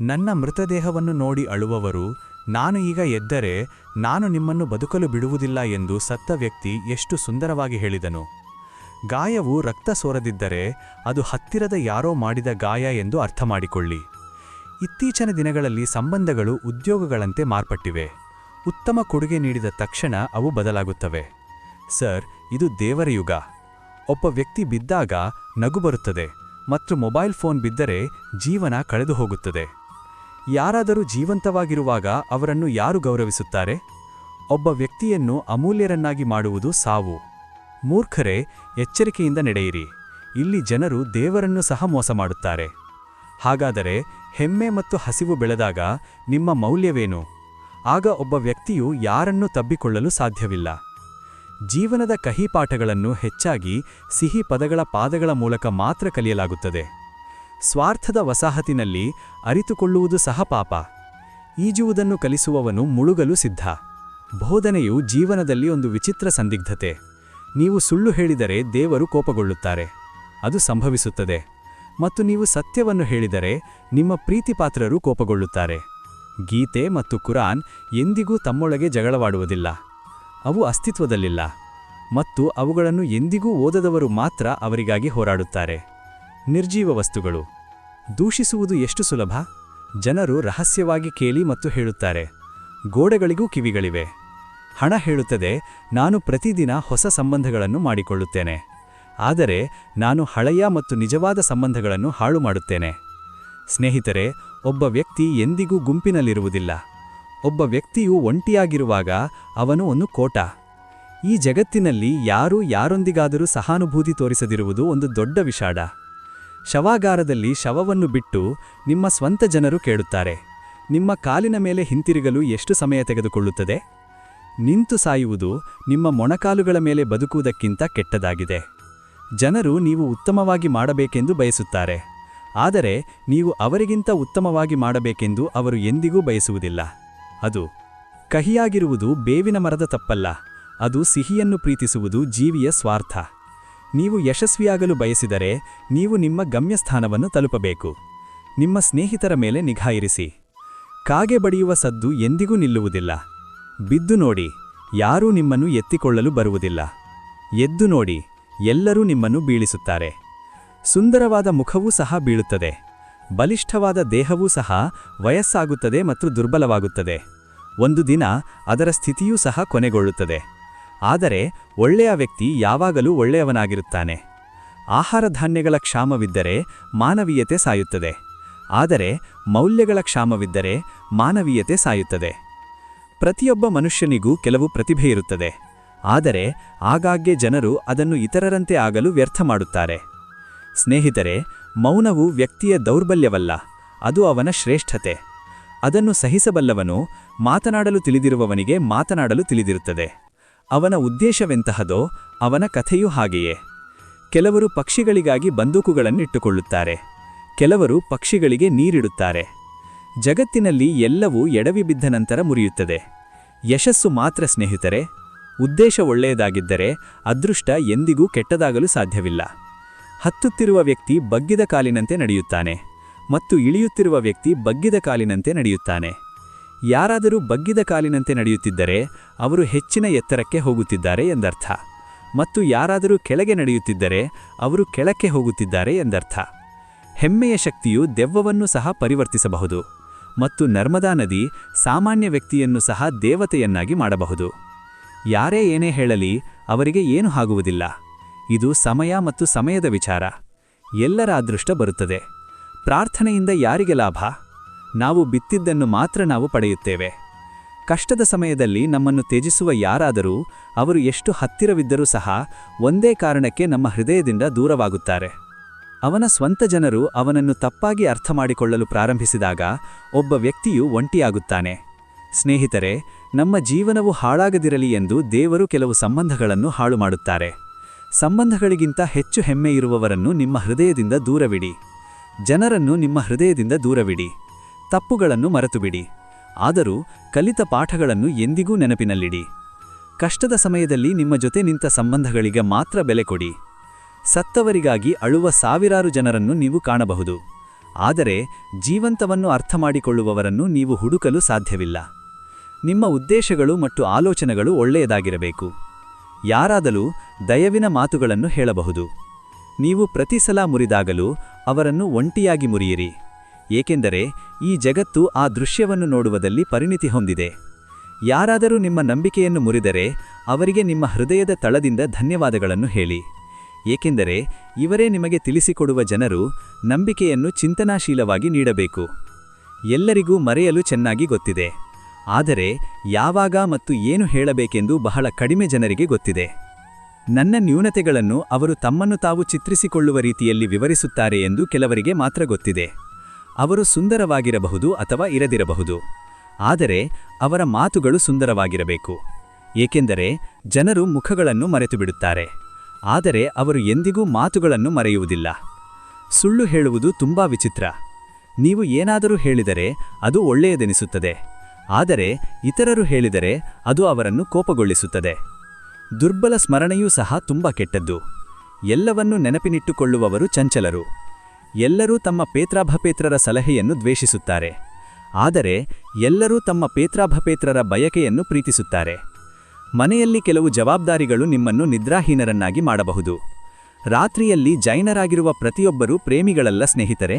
ನನ್ನ ಮೃತದೇಹವನ್ನು ನೋಡಿ ಅಳುವವರು, ನಾನು ಈಗ ಎದ್ದರೆ ನಾನು ನಿಮ್ಮನ್ನು ಬದುಕಲು ಬಿಡುವುದಿಲ್ಲ ಎಂದು ಸತ್ತ ವ್ಯಕ್ತಿ ಎಷ್ಟು ಸುಂದರವಾಗಿ ಹೇಳಿದನು. ಗಾಯವು ರಕ್ತ ಸೋರದಿದ್ದರೆ ಅದು ಹತ್ತಿರದ ಯಾರೋ ಮಾಡಿದ ಗಾಯ ಎಂದು ಅರ್ಥ ಮಾಡಿಕೊಳ್ಳಿ ಇತ್ತೀಚಿನ ದಿನಗಳಲ್ಲಿ ಸಂಬಂಧಗಳು ಉದ್ಯೋಗಗಳಂತೆ ಮಾರ್ಪಟ್ಟಿವೆ. ಉತ್ತಮ ಕೊಡುಗೆ ನೀಡಿದ ತಕ್ಷಣ ಅವು ಬದಲಾಗುತ್ತವೆ. ಸರ್, ಇದು ದೇವರ ಯುಗ. ಒಬ್ಬ ವ್ಯಕ್ತಿ ಬಿದ್ದಾಗ ನಗು ಬರುತ್ತದೆ ಮತ್ತು ಮೊಬೈಲ್ ಫೋನ್ ಬಿದ್ದರೆ ಜೀವನ ಕಳೆದು ಹೋಗುತ್ತದೆ ಯಾರಾದರೂ ಜೀವಂತವಾಗಿರುವಾಗ ಅವರನ್ನು ಯಾರು ಗೌರವಿಸುತ್ತಾರೆ? ಒಬ್ಬ ವ್ಯಕ್ತಿಯನ್ನು ಅಮೂಲ್ಯರನ್ನಾಗಿ ಮಾಡುವುದು ಸಾವು. ಮೂರ್ಖರೇ, ಎಚ್ಚರಿಕೆಯಿಂದ ನಡೆಯಿರಿ. ಇಲ್ಲಿ ಜನರು ದೇವರನ್ನು ಸಹ ಮೋಸ ಮಾಡುತ್ತಾರೆ. ಹಾಗಾದರೆ ಹೆಮ್ಮೆ ಮತ್ತು ಹಸಿವು ಬೆಳೆದಾಗ ನಿಮ್ಮ ಮೌಲ್ಯವೇನು? ಆಗ ಒಬ್ಬ ವ್ಯಕ್ತಿಯು ಯಾರನ್ನು ತಬ್ಬಿಕೊಳ್ಳಲು ಸಾಧ್ಯವಿಲ್ಲ. ಜೀವನದ ಕಹಿ ಪಾಠಗಳನ್ನು ಹೆಚ್ಚಾಗಿ ಸಿಹಿ ಪದಗಳ ಪಾದಗಳ ಮೂಲಕ ಮಾತ್ರ ಕಲಿಯಲಾಗುತ್ತದೆ. ಸ್ವಾರ್ಥದ ವಸಾಹತಿನಲ್ಲಿ ಅರಿತುಕೊಳ್ಳುವುದು ಸಹ ಪಾಪ. ಈಜುವುದನ್ನು ಕಲಿಸುವವನು ಮುಳುಗಲು ಸಿದ್ಧ. ಬೋಧನೆಯು ಜೀವನದಲ್ಲಿ ಒಂದು ವಿಚಿತ್ರ ಸಂದಿಗ್ಧತೆ. ನೀವು ಸುಳ್ಳು ಹೇಳಿದರೆ ದೇವರು ಕೋಪಗೊಳ್ಳುತ್ತಾರೆ. ಅದು ಸಂಭವಿಸುತ್ತದೆ. ಮತ್ತು ನೀವು ಸತ್ಯವನ್ನು ಹೇಳಿದರೆ ನಿಮ್ಮ ಪ್ರೀತಿಪಾತ್ರರು ಕೋಪಗೊಳ್ಳುತ್ತಾರೆ. ಗೀತೆ ಮತ್ತು ಕುರಾನ್ ಎಂದಿಗೂ ತಮ್ಮೊಳಗೆ ಜಗಳವಾಡುವುದಿಲ್ಲ. ಅವು ಅಸ್ತಿತ್ವದಲ್ಲಿಲ್ಲ. ಮತ್ತು ಅವುಗಳನ್ನು ಎಂದಿಗೂ ಓದದವರು ಮಾತ್ರ ಅವರಿಗಾಗಿ ಹೋರಾಡುತ್ತಾರೆ. ನಿರ್ಜೀವ ವಸ್ತುಗಳು. ದೂಷಿಸುವುದು ಎಷ್ಟು ಸುಲಭ? ಜನರು ರಹಸ್ಯವಾಗಿ ಕೇಳಿ ಮತ್ತು ಹೇಳುತ್ತಾರೆ. ಗೋಡೆಗಳಿಗೂ ಕಿವಿಗಳಿವೆ. ಹಣ ಹೇಳುತ್ತದೆ, ನಾನು ಪ್ರತಿದಿನ ಹೊಸ ಸಂಬಂಧಗಳನ್ನು ಮಾಡಿಕೊಳ್ಳುತ್ತೇನೆ. ಆದರೆ, ನಾನು ಹಳೆಯ ಮತ್ತು ನಿಜವಾದ ಸಂಬಂಧಗಳನ್ನು ಹಾಳು ಮಾಡುತ್ತೇನೆ. ಸ್ನೇಹಿತರೆ, ಒಬ್ಬ ವ್ಯಕ್ತಿ ಎಂದಿಗೂ ಗುಂಪಿನಲ್ಲಿರುವುದಿಲ್ಲ. ಒಬ್ಬ ವ್ಯಕ್ತಿಯು ಒಂಟಿಯಾಗಿರುವಾಗ ಅವನು ಒಂದು ಕೋಟ. ಈ ಜಗತ್ತಿನಲ್ಲಿ ಯಾರೂ ಯಾರೊಂದಿಗಾದರೂ ಸಹಾನುಭೂತಿ ತೋರಿಸದಿರುವುದು ಒಂದು ದೊಡ್ಡ ವಿಷಾಡ ಶವಾಗಾರದಲ್ಲಿ ಶವವನ್ನು ಬಿಟ್ಟು ನಿಮ್ಮ ಸ್ವಂತ ಜನರು ಕೇಳುತ್ತಾರೆ. ನಿಮ್ಮ ಕಾಲಿನ ಮೇಲೆ ಹಿಂತಿರುಗಲು ಎಷ್ಟು ಸಮಯ ತೆಗೆದುಕೊಳ್ಳುತ್ತದೆ? ನಿಂತು ಸಾಯುವುದು ನಿಮ್ಮ ಮೊಣಕಾಲುಗಳ ಮೇಲೆ ಬದುಕುವುದಕ್ಕಿಂತ ಕೆಟ್ಟದಾಗಿದೆ. ಜನರು ನೀವು ಉತ್ತಮವಾಗಿ ಮಾಡಬೇಕೆಂದು ಬಯಸುತ್ತಾರೆ. ಆದರೆ ನೀವು ಅವರಿಗಿಂತ ಉತ್ತಮವಾಗಿ ಮಾಡಬೇಕೆಂದು ಅವರು ಎಂದಿಗೂ ಬಯಸುವುದಿಲ್ಲ. ಅದು ಕಹಿಯಾಗಿರುವುದು ಬೇವಿನ ಮರದ ತಪ್ಪಲ್ಲ. ಅದು ಸಿಹಿಯನ್ನು ಪ್ರೀತಿಸುವುದು ಜೀವಿಯ ಸ್ವಾರ್ಥ. ನೀವು ಯಶಸ್ವಿಯಾಗಲು ಬಯಸಿದರೆ ನೀವು ನಿಮ್ಮ ಗಮ್ಯಸ್ಥಾನವನ್ನು ತಲುಪಬೇಕು. ನಿಮ್ಮ ಸ್ನೇಹಿತರ ಮೇಲೆ ನಿಗಾ ಇರಿಸಿ. ಕಾಗೆ ಬಡಿಯುವ ಸದ್ದು ಎಂದಿಗೂ ನಿಲ್ಲುವುದಿಲ್ಲ. ಬಿದ್ದು ನೋಡಿ, ಯಾರೂ ನಿಮ್ಮನ್ನು ಎತ್ತಿಕೊಳ್ಳಲು ಬರುವುದಿಲ್ಲ. ಎದ್ದು ನೋಡಿ, ಎಲ್ಲರೂ ನಿಮ್ಮನ್ನು ಬೀಳಿಸುತ್ತಾರೆ. ಸುಂದರವಾದ ಮುಖವೂ ಸಹ ಬೀಳುತ್ತದೆ. ಬಲಿಷ್ಠವಾದ ದೇಹವೂ ಸಹ ವಯಸ್ಸಾಗುತ್ತದೆ ಮತ್ತು ದುರ್ಬಲವಾಗುತ್ತದೆ. ಒಂದು ದಿನ ಅದರ ಸ್ಥಿತಿಯೂ ಸಹ ಕೊನೆಗೊಳ್ಳುತ್ತದೆ. ಆದರೆ ಒಳ್ಳೆಯ ವ್ಯಕ್ತಿ ಯಾವಾಗಲೂ ಒಳ್ಳೆಯವನಾಗಿರುತ್ತಾನೆ. ಆಹಾರ ಧಾನ್ಯಗಳ ಕ್ಷಾಮವಿದ್ದರೆ ಮಾನವೀಯತೆ ಸಾಯುತ್ತದೆ. ಆದರೆ ಮೌಲ್ಯಗಳ ಕ್ಷಾಮವಿದ್ದರೆ ಮಾನವೀಯತೆ ಸಾಯುತ್ತದೆ. ಪ್ರತಿಯೊಬ್ಬ ಮನುಷ್ಯನಿಗೂ ಕೆಲವು ಪ್ರತಿಭೆ ಇರುತ್ತದೆ. ಆದರೆ ಆಗಾಗ್ಗೆ ಜನರು ಅದನ್ನು ಇತರರಂತೆ ಆಗಲು ವ್ಯರ್ಥ ಮಾಡುತ್ತಾರೆ. ಸ್ನೇಹಿತರೆ, ಮೌನವು ವ್ಯಕ್ತಿಯ ದೌರ್ಬಲ್ಯವಲ್ಲ, ಅದು ಅವನ ಶ್ರೇಷ್ಠತೆ. ಅದನ್ನು ಸಹಿಸಬಲ್ಲವನು ಮಾತನಾಡಲು ತಿಳಿದಿರುವವನಿಗೆ ಮಾತನಾಡಲು ತಿಳಿದಿರುತ್ತದೆ. ಅವನ ಉದ್ದೇಶವೆಂತಹದೋ ಅವನ ಕಥೆಯೂ ಹಾಗೆಯೇ. ಕೆಲವರು ಪಕ್ಷಿಗಳಿಗಾಗಿ ಬಂದೂಕುಗಳನ್ನಿಟ್ಟುಕೊಳ್ಳುತ್ತಾರೆ. ಕೆಲವರು ಪಕ್ಷಿಗಳಿಗೆ ನೀರಿಡುತ್ತಾರೆ. ಜಗತ್ತಿನಲ್ಲಿ ಎಲ್ಲವೂ ಎಡವಿ ಬಿದ್ದ ನಂತರ ಮುರಿಯುತ್ತದೆ. ಯಶಸ್ಸು ಮಾತ್ರ ಸ್ನೇಹಿತರೆ, ಉದ್ದೇಶ ಒಳ್ಳೆಯದಾಗಿದ್ದರೆ ಅದೃಷ್ಟ ಎಂದಿಗೂ ಕೆಟ್ಟದಾಗಲು ಸಾಧ್ಯವಿಲ್ಲ. ಹತ್ತುತ್ತಿರುವ ವ್ಯಕ್ತಿ ಬಗ್ಗಿದ ಕಾಲಿನಂತೆ ನಡೆಯುತ್ತಾನೆ ಮತ್ತು ಇಳಿಯುತ್ತಿರುವ ವ್ಯಕ್ತಿ ಬಗ್ಗಿದ ಕಾಲಿನಂತೆ ನಡೆಯುತ್ತಾನೆ. ಯಾರಾದರೂ ಬಗ್ಗಿದ ಕಾಲಿನಂತೆ ನಡೆಯುತ್ತಿದ್ದರೆ ಅವರು ಹೆಚ್ಚಿನ ಎತ್ತರಕ್ಕೆ ಹೋಗುತ್ತಿದ್ದಾರೆ ಎಂದರ್ಥ. ಮತ್ತು ಯಾರಾದರೂ ಕೆಳಗೆ ನಡೆಯುತ್ತಿದ್ದರೆ ಅವರು ಕೆಳಕ್ಕೆ ಹೋಗುತ್ತಿದ್ದಾರೆ ಎಂದರ್ಥ. ಹೆಮ್ಮೆಯ ಶಕ್ತಿಯು ದೆವ್ವವನ್ನು ಸಹ ಪರಿವರ್ತಿಸಬಹುದು. ಮತ್ತು ನರ್ಮದಾ ನದಿ ಸಾಮಾನ್ಯ ವ್ಯಕ್ತಿಯನ್ನು ಸಹ ದೇವತೆಯನ್ನಾಗಿ ಮಾಡಬಹುದು. ಯಾರೇ ಏನೇ ಹೇಳಲಿ, ಅವರಿಗೆ ಏನು ಆಗುವುದಿಲ್ಲ. ಇದು ಸಮಯ ಮತ್ತು ಸಮಯದ ವಿಚಾರ. ಎಲ್ಲರ ಅದೃಷ್ಟ ಬರುತ್ತದೆ. ಪ್ರಾರ್ಥನೆಯಿಂದ ಯಾರಿಗೆ ಲಾಭ? ನಾವು ಬಿತ್ತಿದ್ದನ್ನು ಮಾತ್ರ ನಾವು ಪಡೆಯುತ್ತೇವೆ. ಕಷ್ಟದ ಸಮಯದಲ್ಲಿ ನಮ್ಮನ್ನು ತ್ಯಜಿಸುವ ಯಾರಾದರೂ, ಅವರು ಎಷ್ಟು ಹತ್ತಿರವಿದ್ದರೂ ಸಹ ಒಂದೇ ಕಾರಣಕ್ಕೆ ನಮ್ಮ ಹೃದಯದಿಂದ ದೂರವಾಗುತ್ತಾರೆ. ಅವನ ಸ್ವಂತ ಜನರು ಅವನನ್ನು ತಪ್ಪಾಗಿ ಅರ್ಥ ಮಾಡಿಕೊಳ್ಳಲು ಪ್ರಾರಂಭಿಸಿದಾಗ ಒಬ್ಬ ವ್ಯಕ್ತಿಯು ಒಂಟಿಯಾಗುತ್ತಾನೆ. ಸ್ನೇಹಿತರೆ, ನಮ್ಮ ಜೀವನವು ಹಾಳಾಗದಿರಲಿ ಎಂದು ದೇವರು ಕೆಲವು ಸಂಬಂಧಗಳನ್ನು ಹಾಳು ಮಾಡುತ್ತಾರೆ ಸಂಬಂಧಗಳಿಗಿಂತ ಹೆಚ್ಚು ಹೆಮ್ಮೆ ಇರುವವರನ್ನು ನಿಮ್ಮ ಹೃದಯದಿಂದ ದೂರವಿಡಿ. ಜನರನ್ನು ನಿಮ್ಮ ಹೃದಯದಿಂದ ದೂರವಿಡಿ. ತಪ್ಪುಗಳನ್ನು ಮರೆತುಬಿಡಿ. ಆದರೂ ಕಲಿತ ಪಾಠಗಳನ್ನು ಎಂದಿಗೂ ನೆನಪಿನಲ್ಲಿಡಿ. ಕಷ್ಟದ ಸಮಯದಲ್ಲಿ ನಿಮ್ಮ ಜೊತೆ ನಿಂತ ಸಂಬಂಧಗಳಿಗೆ ಮಾತ್ರ ಬೆಲೆ ಕೊಡಿ. ಸತ್ತವರಿಗಾಗಿ ಅಳುವ ಸಾವಿರಾರು ಜನರನ್ನು ನೀವು ಕಾಣಬಹುದು. ಆದರೆ ಜೀವಂತವನ್ನು ಅರ್ಥಮಾಡಿಕೊಳ್ಳುವವರನ್ನು ನೀವು ಹುಡುಕಲು ಸಾಧ್ಯವಿಲ್ಲ. ನಿಮ್ಮ ಉದ್ದೇಶಗಳು ಮತ್ತು ಆಲೋಚನೆಗಳು ಒಳ್ಳೆಯದಾಗಿರಬೇಕು. ಯಾರಾದರೂ ದಯವಿನ ಮಾತುಗಳನ್ನು ಹೇಳಬಹುದು. ನೀವು ಪ್ರತಿ ಸಲ ಮುರಿದಾಗಲೂ ಅವರನ್ನು ಒಂಟಿಯಾಗಿ ಮುರಿಯಿರಿ. ಏಕೆಂದರೆ ಈ ಜಗತ್ತು ಆ ದೃಶ್ಯವನ್ನು ನೋಡುವುದಲ್ಲಿ ಪರಿಣಿತಿ ಹೊಂದಿದೆ. ಯಾರಾದರೂ ನಿಮ್ಮ ನಂಬಿಕೆಯನ್ನು ಮುರಿದರೆ ಅವರಿಗೆ ನಿಮ್ಮ ಹೃದಯದ ತಳದಿಂದ ಧನ್ಯವಾದಗಳನ್ನು ಹೇಳಿ. ಏಕೆಂದರೆ ಇವರೇ ನಿಮಗೆ ತಿಳಿಸಿಕೊಡುವ ಜನರು ನಂಬಿಕೆಯನ್ನು ಚಿಂತನಾಶೀಲವಾಗಿ ನೀಡಬೇಕು. ಎಲ್ಲರಿಗೂ ಮರೆಯಲು ಚೆನ್ನಾಗಿ ಗೊತ್ತಿದೆ. ಆದರೆ ಯಾವಾಗ ಮತ್ತು ಏನು ಹೇಳಬೇಕೆಂದು ಬಹಳ ಕಡಿಮೆ ಜನರಿಗೆ ಗೊತ್ತಿದೆ. ನನ್ನ ನ್ಯೂನತೆಗಳನ್ನು ಅವರು ತಮ್ಮನ್ನು ತಾವು ಚಿತ್ರಿಸಿಕೊಳ್ಳುವ ರೀತಿಯಲ್ಲಿ ವಿವರಿಸುತ್ತಾರೆ ಎಂದು ಕೆಲವರಿಗೆ ಮಾತ್ರ ಗೊತ್ತಿದೆ. ಅವರು ಸುಂದರವಾಗಿರಬಹುದು ಅಥವಾ ಇರದಿರಬಹುದು. ಆದರೆ ಅವರ ಮಾತುಗಳು ಸುಂದರವಾಗಿರಬೇಕು. ಏಕೆಂದರೆ ಜನರು ಮುಖಗಳನ್ನು ಮರೆತುಬಿಡುತ್ತಾರೆ. ಆದರೆ ಅವರು ಎಂದಿಗೂ ಮಾತುಗಳನ್ನು ಮರೆಯುವುದಿಲ್ಲ. ಸುಳ್ಳು ಹೇಳುವುದು ತುಂಬಾ ವಿಚಿತ್ರ. ನೀವು ಏನಾದರೂ ಹೇಳಿದರೆ ಅದು ಒಳ್ಳೆಯದೆನಿಸುತ್ತದೆ. ಆದರೆ ಇತರರು ಹೇಳಿದರೆ ಅದು ಅವರನ್ನು ಕೋಪಗೊಳಿಸುತ್ತದೆ. ದುರ್ಬಲ ಸ್ಮರಣೆಯೂ ಸಹ ತುಂಬ ಕೆಟ್ಟದ್ದು. ಎಲ್ಲವನ್ನೂ ನೆನಪಿನಿಟ್ಟುಕೊಳ್ಳುವವರು ಚಂಚಲರು. ಎಲ್ಲರೂ ತಮ್ಮ ಪೇತ್ರಾಭಪೇತ್ರರ ಸಲಹೆಯನ್ನು ದ್ವೇಷಿಸುತ್ತಾರೆ. ಆದರೆ ಎಲ್ಲರೂ ತಮ್ಮ ಪೇತ್ರಾಭಪೇತ್ರರ ಬಯಕೆಯನ್ನು ಪ್ರೀತಿಸುತ್ತಾರೆ. ಮನೆಯಲ್ಲಿ ಕೆಲವು ಜವಾಬ್ದಾರಿಗಳು ನಿಮ್ಮನ್ನು ನಿದ್ರಾಹೀನರನ್ನಾಗಿ ಮಾಡಬಹುದು. ರಾತ್ರಿಯಲ್ಲಿ ಜೈನರಾಗಿರುವ ಪ್ರತಿಯೊಬ್ಬರೂ ಪ್ರೇಮಿಗಳಲ್ಲ ಸ್ನೇಹಿತರೆ.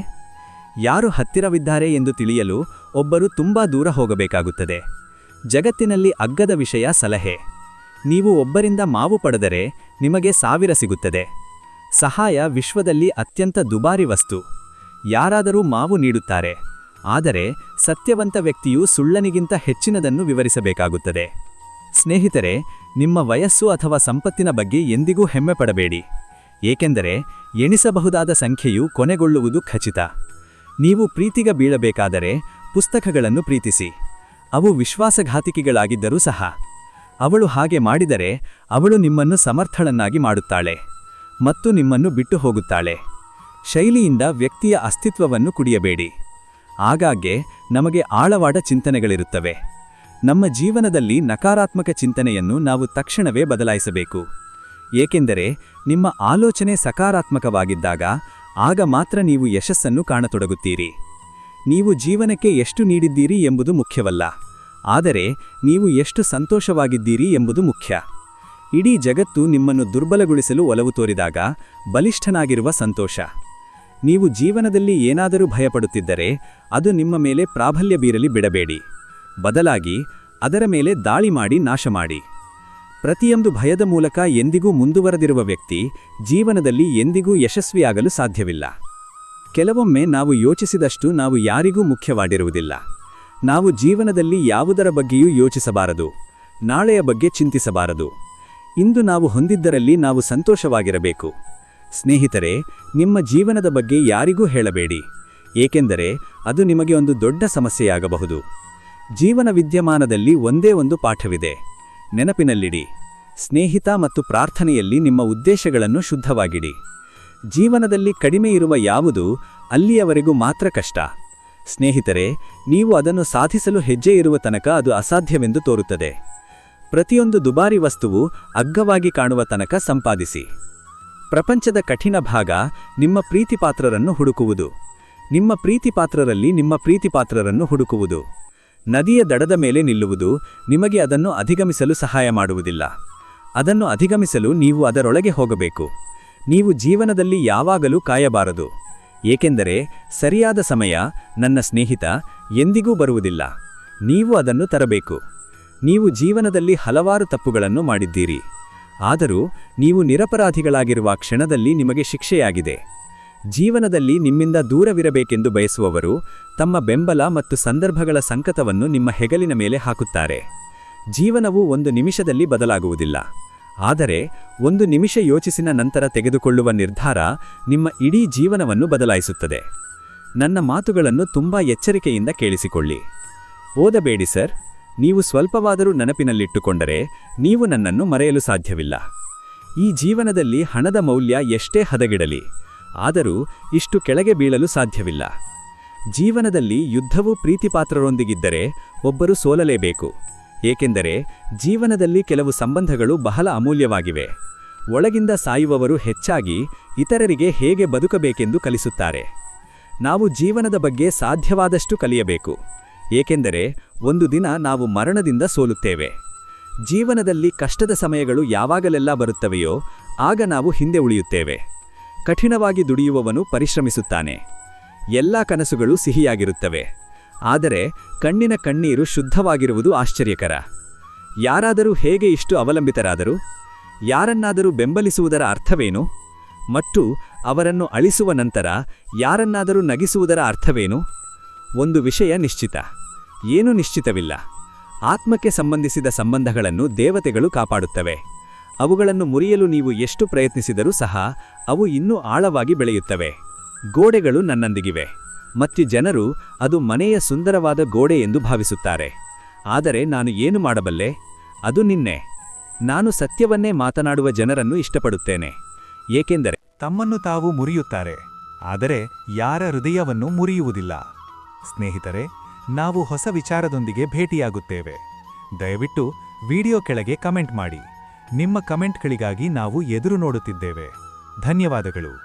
ಯಾರು ಹತ್ತಿರವಿದ್ದಾರೆ ಎಂದು ತಿಳಿಯಲು ಒಬ್ಬರು ತುಂಬಾ ದೂರ ಹೋಗಬೇಕಾಗುತ್ತದೆ. ಜಗತ್ತಿನಲ್ಲಿ ಅಗ್ಗದ ವಿಷಯ ಸಲಹೆ. ನೀವು ಒಬ್ಬರಿಂದ ಮಾವು ಪಡೆದರೆ ನಿಮಗೆ ಸಾವಿರ ಸಿಗುತ್ತದೆ. ಸಹಾಯ ವಿಶ್ವದಲ್ಲಿ ಅತ್ಯಂತ ದುಬಾರಿ ವಸ್ತು. ಯಾರಾದರೂ ಮಾವು ನೀಡುತ್ತಾರೆ. ಆದರೆ ಸತ್ಯವಂತ ವ್ಯಕ್ತಿಯು ಸುಳ್ಳನಿಗಿಂತ ಹೆಚ್ಚಿನದನ್ನು ವಿವರಿಸಬೇಕಾಗುತ್ತದೆ. ಸ್ನೇಹಿತರೆ, ನಿಮ್ಮ ವಯಸ್ಸು ಅಥವಾ ಸಂಪತ್ತಿನ ಬಗ್ಗೆ ಎಂದಿಗೂ ಹೆಮ್ಮೆ ಪಡಬೇಡಿ ಏಕೆಂದರೆ ಎಣಿಸಬಹುದಾದ ಸಂಖ್ಯೆಯು ಕೊನೆಗೊಳ್ಳುವುದು ಖಚಿತ. ನೀವು ಪ್ರೀತಿಗ ಬೀಳಬೇಕಾದರೆ ಪುಸ್ತಕಗಳನ್ನು ಪ್ರೀತಿಸಿ. ಅವು ವಿಶ್ವಾಸಘಾತಿಕೆಗಳಾಗಿದ್ದರೂ ಸಹ. ಅವಳು ಹಾಗೆ ಮಾಡಿದರೆ ಅವಳು ನಿಮ್ಮನ್ನು ಸಮರ್ಥಳನ್ನಾಗಿ ಮಾಡುತ್ತಾಳೆ. ಮತ್ತು ನಿಮ್ಮನ್ನು ಬಿಟ್ಟು ಹೋಗುತ್ತಾಳೆ. ಶೈಲಿಯಿಂದ ವ್ಯಕ್ತಿಯ ಅಸ್ತಿತ್ವವನ್ನು ಕುಡಿಯಬೇಡಿ. ಆಗಾಗ್ಗೆ ನಮಗೆ ಆಳವಾದ ಚಿಂತನೆಗಳಿರುತ್ತವೆ. ನಮ್ಮ ಜೀವನದಲ್ಲಿ ನಕಾರಾತ್ಮಕ ಚಿಂತನೆಯನ್ನು ನಾವು ತಕ್ಷಣವೇ ಬದಲಾಯಿಸಬೇಕು. ಏಕೆಂದರೆ ನಿಮ್ಮ ಆಲೋಚನೆ ಸಕಾರಾತ್ಮಕವಾಗಿದ್ದಾಗ ಆಗ ಮಾತ್ರ ನೀವು ಯಶಸ್ಸನ್ನು ಕಾಣತೊಡಗುತ್ತೀರಿ. ನೀವು ಜೀವನಕ್ಕೆ ಎಷ್ಟು ನೀಡಿದ್ದೀರಿ ಎಂಬುದು ಮುಖ್ಯವಲ್ಲ. ಆದರೆ ನೀವು ಎಷ್ಟು ಸಂತೋಷವಾಗಿದ್ದೀರಿ ಎಂಬುದು ಮುಖ್ಯ. ಇಡೀ ಜಗತ್ತು ನಿಮ್ಮನ್ನು ದುರ್ಬಲಗೊಳಿಸಲು ಒಲವು ತೋರಿದಾಗ ಬಲಿಷ್ಠನಾಗಿರುವ ಸಂತೋಷ. ನೀವು ಜೀವನದಲ್ಲಿ ಏನಾದರೂ ಭಯಪಡುತ್ತಿದ್ದರೆ ಅದು ನಿಮ್ಮ ಮೇಲೆ ಪ್ರಾಬಲ್ಯ ಬೀರಲಿ ಬಿಡಬೇಡಿ. ಬದಲಾಗಿ ಅದರ ಮೇಲೆ ದಾಳಿ ಮಾಡಿ ನಾಶ ಮಾಡಿ ಪ್ರತಿಯೊಂದು ಭಯದ ಮೂಲಕ ಎಂದಿಗೂ ಮುಂದುವರೆದಿರುವ ವ್ಯಕ್ತಿ ಜೀವನದಲ್ಲಿ ಎಂದಿಗೂ ಯಶಸ್ವಿಯಾಗಲು ಸಾಧ್ಯವಿಲ್ಲ. ಕೆಲವೊಮ್ಮೆ ನಾವು ಯೋಚಿಸಿದಷ್ಟು ನಾವು ಯಾರಿಗೂ ಮುಖ್ಯವಾಗಿರುವುದಿಲ್ಲ ನಾವು ಜೀವನದಲ್ಲಿ ಯಾವುದರ ಬಗ್ಗೆಯೂ ಯೋಚಿಸಬಾರದು. ನಾಳೆಯ ಬಗ್ಗೆ ಚಿಂತಿಸಬಾರದು. ಇಂದು ನಾವು ಹೊಂದಿದ್ದರಲ್ಲಿ ನಾವು ಸಂತೋಷವಾಗಿರಬೇಕು. ಸ್ನೇಹಿತರೆ, ನಿಮ್ಮ ಜೀವನದ ಬಗ್ಗೆ ಯಾರಿಗೂ ಹೇಳಬೇಡಿ. ಏಕೆಂದರೆ, ಅದು ನಿಮಗೆ ಒಂದು ದೊಡ್ಡ ಸಮಸ್ಯೆಯಾಗಬಹುದು. ಜೀವನ ವಿದ್ಯಮಾನದಲ್ಲಿ ಒಂದೇ ಒಂದು ಪಾಠವಿದೆ. ನೆನಪಿನಲ್ಲಿಡಿ, ಸ್ನೇಹಿತ ಮತ್ತು ಪ್ರಾರ್ಥನೆಯಲ್ಲಿ ನಿಮ್ಮ ಉದ್ದೇಶಗಳನ್ನು ಶುದ್ಧವಾಗಿಡಿ. ಜೀವನದಲ್ಲಿ ಕಡಿಮೆ ಇರುವ ಯಾವುದು ಅಲ್ಲಿಯವರೆಗೂ ಮಾತ್ರ ಕಷ್ಟ. ಸ್ನೇಹಿತರೆ, ನೀವು ಅದನ್ನು ಸಾಧಿಸಲು ಹೆಜ್ಜೆ ಇರುವ ತನಕ ಅದು ಅಸಾಧ್ಯವೆಂದು ತೋರುತ್ತದೆ. ಪ್ರತಿಯೊಂದು ದುಬಾರಿ ವಸ್ತುವು ಅಗ್ಗವಾಗಿ ಕಾಣುವ ತನಕ ಸಂಪಾದಿಸಿ. ಪ್ರಪಂಚದ ಕಠಿಣ ಭಾಗ ನಿಮ್ಮ ಪ್ರೀತಿಪಾತ್ರರನ್ನು ಹುಡುಕುವುದು. ನಿಮ್ಮ ಪ್ರೀತಿಪಾತ್ರರಲ್ಲಿ ನಿಮ್ಮ ಪ್ರೀತಿಪಾತ್ರರನ್ನು ಹುಡುಕುವುದು. ನದಿಯ ದಡದ ಮೇಲೆ ನಿಲ್ಲುವುದು ನಿಮಗೆ ಅದನ್ನು ಅಧಿಗಮಿಸಲು ಸಹಾಯ ಮಾಡುವುದಿಲ್ಲ. ಅದನ್ನು ಅಧಿಗಮಿಸಲು ನೀವು ಅದರೊಳಗೆ ಹೋಗಬೇಕು. ನೀವು ಜೀವನದಲ್ಲಿ ಯಾವಾಗಲೂ ಕಾಯಬಾರದು. ಏಕೆಂದರೆ ಸರಿಯಾದ ಸಮಯ ನನ್ನ ಸ್ನೇಹಿತ ಎಂದಿಗೂ ಬರುವುದಿಲ್ಲ. ನೀವು ಅದನ್ನು ತರಬೇಕು. ನೀವು ಜೀವನದಲ್ಲಿ ಹಲವಾರು ತಪ್ಪುಗಳನ್ನು ಮಾಡಿದ್ದೀರಿ. ಆದರೂ ನೀವು ನಿರಪರಾಧಿಗಳಾಗಿರುವ ಕ್ಷಣದಲ್ಲಿ ನಿಮಗೆ ಶಿಕ್ಷೆಯಾಗಿದೆ. ಜೀವನದಲ್ಲಿ ನಿಮ್ಮಿಂದ ದೂರವಿರಬೇಕೆಂದು ಬಯಸುವವರು ತಮ್ಮ ಬೆಂಬಲ ಮತ್ತು ಸಂದರ್ಭಗಳ ಸಂಕತವನ್ನು ನಿಮ್ಮ ಹೆಗಲಿನ ಮೇಲೆ ಹಾಕುತ್ತಾರೆ. ಜೀವನವು ಒಂದು ನಿಮಿಷದಲ್ಲಿ ಬದಲಾಗುವುದಿಲ್ಲ. ಆದರೆ ಒಂದು ನಿಮಿಷ ಯೋಚಿಸಿನ ನಂತರ ತೆಗೆದುಕೊಳ್ಳುವ ನಿರ್ಧಾರ ನಿಮ್ಮ ಇಡೀ ಜೀವನವನ್ನು ಬದಲಾಯಿಸುತ್ತದೆ. ನನ್ನ ಮಾತುಗಳನ್ನು ತುಂಬಾ ಎಚ್ಚರಿಕೆಯಿಂದ ಕೇಳಿಸಿಕೊಳ್ಳಿ. ಓದಬೇಡಿ ಸರ್. ನೀವು ಸ್ವಲ್ಪವಾದರೂ ನೆನಪಿನಲ್ಲಿಟ್ಟುಕೊಂಡರೆ ನೀವು ನನ್ನನ್ನು ಮರೆಯಲು ಸಾಧ್ಯವಿಲ್ಲ. ಈ ಜೀವನದಲ್ಲಿ ಹಣದ ಮೌಲ್ಯ ಎಷ್ಟೇ ಹದಗಿಡಲಿ, ಆದರೂ ಇಷ್ಟು ಕೆಳಗೆ ಬೀಳಲು ಸಾಧ್ಯವಿಲ್ಲ. ಜೀವನದಲ್ಲಿ ಯುದ್ಧವು ಪ್ರೀತಿಪಾತ್ರರೊಂದಿಗಿದ್ದರೆ ಒಬ್ಬರು ಸೋಲಲೇಬೇಕು, ಏಕೆಂದರೆ ಜೀವನದಲ್ಲಿ ಕೆಲವು ಸಂಬಂಧಗಳು ಬಹಳ ಅಮೂಲ್ಯವಾಗಿವೆ. ಒಳಗಿಂದ ಸಾಯುವವರು ಹೆಚ್ಚಾಗಿ ಇತರರಿಗೆ ಹೇಗೆ ಬದುಕಬೇಕೆಂದು ಕಲಿಸುತ್ತಾರೆ. ನಾವು ಜೀವನದ ಬಗ್ಗೆ ಸಾಧ್ಯವಾದಷ್ಟು ಕಲಿಯಬೇಕು. ಏಕೆಂದರೆ ಒಂದು ದಿನ ನಾವು ಮರಣದಿಂದ ಸೋಲುತ್ತೇವೆ. ಜೀವನದಲ್ಲಿ ಕಷ್ಟದ ಸಮಯಗಳು ಯಾವಾಗಲೆಲ್ಲ ಬರುತ್ತವೆಯೋ, ಆಗ ನಾವು ಹಿಂದೆ ಉಳಿಯುತ್ತೇವೆ. ಕಠಿಣವಾಗಿ ದುಡಿಯುವವನು ಪರಿಶ್ರಮಿಸುತ್ತಾನೆ. ಎಲ್ಲ ಕನಸುಗಳು ಸಿಹಿಯಾಗಿರುತ್ತವೆ. ಆದರೆ ಕಣ್ಣಿನ ಕಣ್ಣೀರು ಶುದ್ಧವಾಗಿರುವುದು ಆಶ್ಚರ್ಯಕರ. ಯಾರಾದರೂ ಹೇಗೆ ಇಷ್ಟು ಅವಲಂಬಿತರಾದರು? ಯಾರನ್ನಾದರೂ ಬೆಂಬಲಿಸುವುದರ ಅರ್ಥವೇನು? ಮತ್ತು ಅವರನ್ನು ಅಳಿಸುವ ನಂತರ ಯಾರನ್ನಾದರೂ ನಗಿಸುವುದರ ಅರ್ಥವೇನು? ಒಂದು ವಿಷಯ ನಿಶ್ಚಿತ. ಏನೂ ನಿಶ್ಚಿತವಿಲ್ಲ. ಆತ್ಮಕ್ಕೆ ಸಂಬಂಧಿಸಿದ ಸಂಬಂಧಗಳನ್ನು ದೇವತೆಗಳು ಕಾಪಾಡುತ್ತವೆ. ಅವುಗಳನ್ನು ಮುರಿಯಲು ನೀವು ಎಷ್ಟು ಪ್ರಯತ್ನಿಸಿದರೂ ಸಹ ಅವು ಇನ್ನೂ ಆಳವಾಗಿ ಬೆಳೆಯುತ್ತವೆ. ಗೋಡೆಗಳು ನನ್ನೊಂದಿಗಿವೆ. ಮತ್ತು ಜನರು ಅದು ಮನೆಯ ಸುಂದರವಾದ ಗೋಡೆ ಎಂದು ಭಾವಿಸುತ್ತಾರೆ. ಆದರೆ ನಾನು ಏನು ಮಾಡಬಲ್ಲೆ? ಅದು ನಿನ್ನೆ. ನಾನು ಸತ್ಯವನ್ನೇ ಮಾತನಾಡುವ ಜನರನ್ನು ಇಷ್ಟಪಡುತ್ತೇನೆ. ಏಕೆಂದರೆ ತಮ್ಮನ್ನು ತಾವು ಮುರಿಯುತ್ತಾರೆ. ಆದರೆ ಯಾರ ಹೃದಯವನ್ನು ಮುರಿಯುವುದಿಲ್ಲ. ಸ್ನೇಹಿತರೆ, ನಾವು ಹೊಸ ವಿಚಾರದೊಂದಿಗೆ ಭೇಟಿಯಾಗುತ್ತೇವೆ. ದಯವಿಟ್ಟು ವಿಡಿಯೋ ಕೆಳಗೆ ಕಮೆಂಟ್ ಮಾಡಿ. ನಿಮ್ಮ ಕಮೆಂಟ್ಗಳಿಗಾಗಿ ನಾವು ಎದುರು ನೋಡುತ್ತಿದ್ದೇವೆ. ಧನ್ಯವಾದಗಳು.